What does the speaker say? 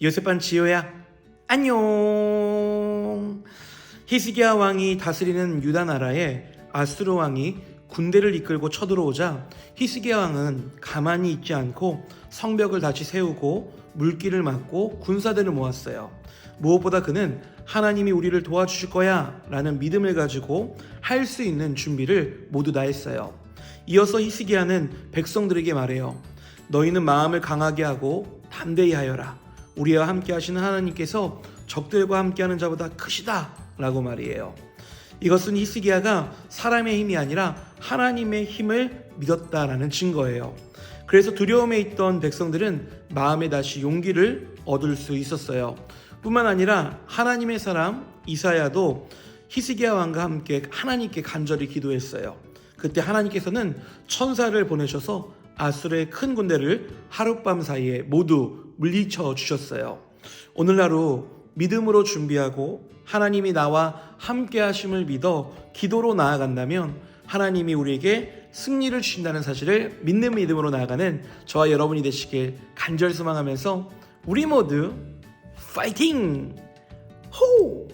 요셉반 지효야 안녕 히스기야 왕이 다스리는 유다 나라에 아수르 왕이 군대를 이끌고 쳐들어오자 히스기야 왕은 가만히 있지 않고 성벽을 다시 세우고 물길을 막고 군사들을 모았어요. 무엇보다 그는 하나님이 우리를 도와주실 거야 라는 믿음을 가지고 할 수 있는 준비를 모두 다 했어요. 이어서 히스기야는 백성들에게 말해요. 너희는 마음을 강하게 하고 담대히 하여라. 우리와 함께 하시는 하나님께서 적들과 함께하는 자보다 크시다 라고 말이에요. 이것은 히스기야가 사람의 힘이 아니라 하나님의 힘을 믿었다라는 증거예요. 그래서 두려움에 있던 백성들은 마음에 다시 용기를 얻을 수 있었어요. 뿐만 아니라 하나님의 사람 이사야도 히스기야 왕과 함께 하나님께 간절히 기도했어요. 그때 하나님께서는 천사를 보내셔서 아수르의 큰 군대를 하룻밤 사이에 모두 물리쳐 주셨어요. 오늘 하루 믿음으로 준비하고 하나님이 나와 함께 하심을 믿어 기도로 나아간다면 하나님이 우리에게 승리를 주신다는 사실을 믿는 믿음으로 나아가는 저와 여러분이 되시길 간절 소망하면서 우리 모두 파이팅! 호!